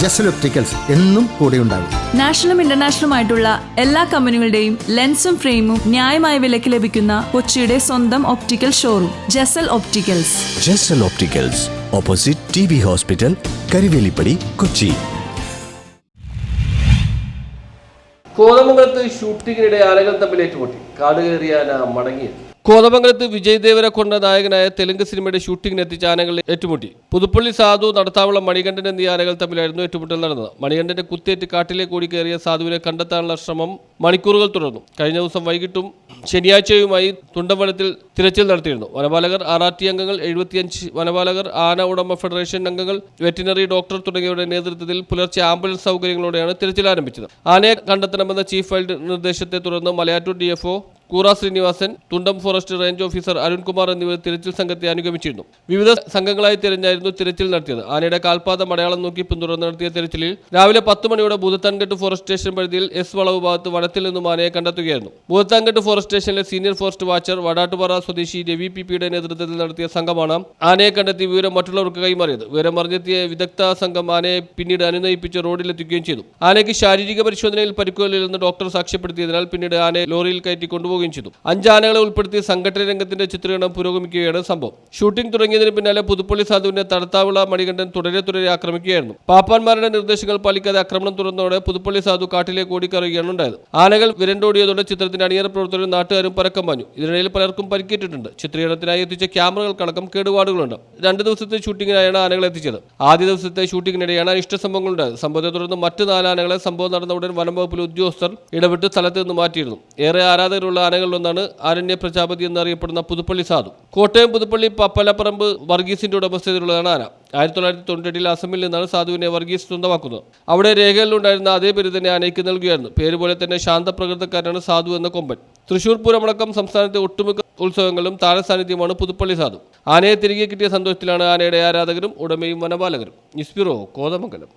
Jasal opticals എന്നും കൂടെയുണ്ടാകും നാഷണലും ഇന്റർനാഷണലും ആയിട്ടുള്ള എല്ലാ കമ്പനികളുടെയും ലെൻസും ഫ്രെയിമും ന്യായമായ വിലയ്ക്ക് ലഭിക്കുന്ന കൊച്ചിയുടെ സ്വന്തം optical showroom Jasal opticals. Jasal opticals opposite T B hospital Karuvelippady Kochi. കോതമംഗലത്ത് ഷൂട്ടിങ്ങിനിടെ ആനകൾ തമ്മിൽ ഏറ്റുമുട്ടി കാട് ആന മടങ്ങിയത് കോതമംഗലത്ത് വിജയ് ദേവരക്കൊണ്ട നായകനായ തെലുങ്ക് സിനിമയുടെ ഷൂട്ടിങ്ങിനെത്തിച്ച ആനകൾ ഏറ്റുമുട്ടി. പുതുപ്പള്ളി സാധു നടത്താവുള്ള മണികണ്ഠൻ എന്നീ ആനകൾ തമ്മിലായിരുന്നു ഏറ്റുമുട്ടൽ നടന്നത്. മണികണ്ഠന്റെ കുത്തേറ്റ് കാട്ടിലേക്ക് ഓടി കയറിയ സാധുവിനെ കണ്ടെത്താനുള്ള ശ്രമം മണിക്കൂറുകൾ തുടർന്നു. കഴിഞ്ഞ ദിവസം വൈകിട്ടും ശനിയാഴ്ചയുമായി തുണ്ടമ്പലത്തിൽ തിരച്ചിൽ നടത്തിയിരുന്നു. വനപാലകർ ആർ ആർ ടി അംഗങ്ങൾ എഴുപത്തിയഞ്ച് വനപാലകർ ആന ഉടമ ഫെഡറേഷൻ അംഗങ്ങൾ വെറ്റിനറി ഡോക്ടർ തുടങ്ങിയവരുടെ നേതൃത്വത്തിൽ പുലർച്ചെ ആംബുലൻസ് സൗകര്യങ്ങളോടെയാണ് തിരച്ചിൽ ആരംഭിച്ചത്. ആനയെ കണ്ടെത്തണമെന്ന ചീഫ് വൈൽഡ് നിർദ്ദേശത്തെ തുടർന്ന് Malayattoor D F Koora Srinivasan Thundam forest range officer Arunkumar എന്നിവർ തിരച്ചിൽ സംഘത്തെ അനുഗമിച്ചിരുന്നു. വിവിധ സംഘങ്ങളായി തിരഞ്ഞായിരുന്നു തിരച്ചിൽ നടത്തിയത്. ആനയുടെ കാൽപാദം അടയാളം നോക്കി പിന്തുടർന്ന് നടത്തിയ തിരച്ചിലിൽ രാവിലെ പത്ത് മണിയോടെ ഭൂതത്താൻകെട്ട് ഫോറസ്റ്റ് സ്റ്റേഷൻ പരിധിയിൽ എസ് വളവ് ഭാഗത്ത് വടത്തിൽ നിന്നും ആനയെ കണ്ടെത്തുകയായിരുന്നു. ഭൂതത്താൻകെട്ട് ഫോറസ്റ്റ് സ്റ്റേഷനിലെ സീനിയർ ഫോറസ്റ്റ് വാച്ചർ വടാട്ടുപാറ സ്വദേശി രവി പി പിയുടെ നേതൃത്വത്തിൽ നടത്തിയ സംഘമാണ് ആനയെ കണ്ടെത്തി വിവരം മറ്റുള്ളവർക്ക് കൈമാറിയത്. വിവരം അറിഞ്ഞെത്തിയ വിദഗ്ധ സംഘം ആനയെ പിന്നീട് അനുനയിപ്പിച്ച് റോഡിലെത്തിക്കുകയും ചെയ്തു. ആനയ്ക്ക് ശാരീരിക പരിശോധനയിൽ പരിക്കുകളില്ലെന്ന് ഡോക്ടർ സാക്ഷ്യപ്പെടുത്തിയതിനാൽ പിന്നീട് ആനയെ ലോറിയിൽ കയറ്റി കൊണ്ടുപോവുകയും ചെയ്തു. അഞ്ചാനകളെ ഉൾപ്പെടുത്തി സംഘടന രംഗത്തിന്റെ ചിത്രീകരണം പുരോഗമിക്കുകയാണ് സംഭവം. ഷൂട്ടിംഗ് തുടങ്ങിയതിന് പിന്നാലെ പുതുപ്പള്ളി സാധുവിനെ തടത്താവിള മണികണ്ഠൻ തുടരെ തുടരെ ആക്രമിക്കുകയായിരുന്നു. പാപ്പാന്മാരുടെ നിർദ്ദേശങ്ങൾ പാലിക്കാതെ ആക്രമണം തുടർന്നതോടെ പുതുപ്പള്ളി സാധു കാട്ടിലേക്ക് ഓടിക്കറിയുകയാണ് ഉണ്ടായത്. ആനകൾ വിരണ്ടോടിയതോടെ ചിത്രത്തിന്റെ അണിയറ പ്രവർത്തകരും നാട്ടുകാരും പരക്കം പറഞ്ഞു ഇതിനിടയിൽ പലർക്കും പരിക്കേറ്റിട്ടുണ്ട്. ചിത്രീകരണത്തിനായി എത്തിച്ച ക്യാമറകൾക്കടക്കം കേടുപാടുകളുണ്ട്. രണ്ട് ദിവസത്തെ ഷൂട്ടിങ്ങിനായാണ് ആനകൾ എത്തിച്ചത്. ആദ്യ ദിവസത്തെ ഷൂട്ടിങ്ങിനിടെയാണ് അനിഷ്ട സംഭവങ്ങൾ ഉണ്ടായത്. സംഭവത്തെ തുടർന്ന് മറ്റു നാലാനകളെ സംഭവം നടന്ന ഉടൻ വനം വകുപ്പിലെ ഉദ്യോഗസ്ഥർ ഇടപെട്ട് സ്ഥലത്ത് നിന്ന് മാറ്റിയിരുന്നു. ഏറെ ആരാധകരുള്ള ആനകളിലൊന്നാണ് ആരണ്യ പ്രജാപതി എന്നറിയപ്പെടുന്ന പുതുപ്പള്ളി സാധു. കോട്ടയം പുതുപ്പള്ളി പപ്പലപ്പറമ്പ് വർഗീസിന്റെ ഉടമസ്ഥതയിലുള്ളതാണ് ആന. ആയിരത്തി തൊള്ളായിരത്തി തൊണ്ണൂറ്റെട്ടിൽ അസമിൽ നിന്നാണ് സാധുവിനെ വർഗീസ് സ്വന്തമാക്കുന്നത്. അവിടെ രേഖകളിലുണ്ടായിരുന്ന അതേ പേര് തന്നെ ആനയ്ക്ക് നൽകുകയായിരുന്നു. പേര് പോലെ തന്നെ ശാന്തപ്രകൃതക്കാരനാണ് സാധു എന്ന കൊമ്പൻ. തൃശൂർ പൂരമടക്കം സംസ്ഥാനത്തെ ഒട്ടുമിക്ക ഉത്സവങ്ങളും താരസാന്നിധ്യമാണ് പുതുപ്പള്ളി സാധു. ആനയെ തിരികെ കിട്ടിയ സന്തോഷത്തിലാണ് ആനയുടെ ആരാധകരും ഉടമയും വനപാലകരും. News bureau Kothamangalam.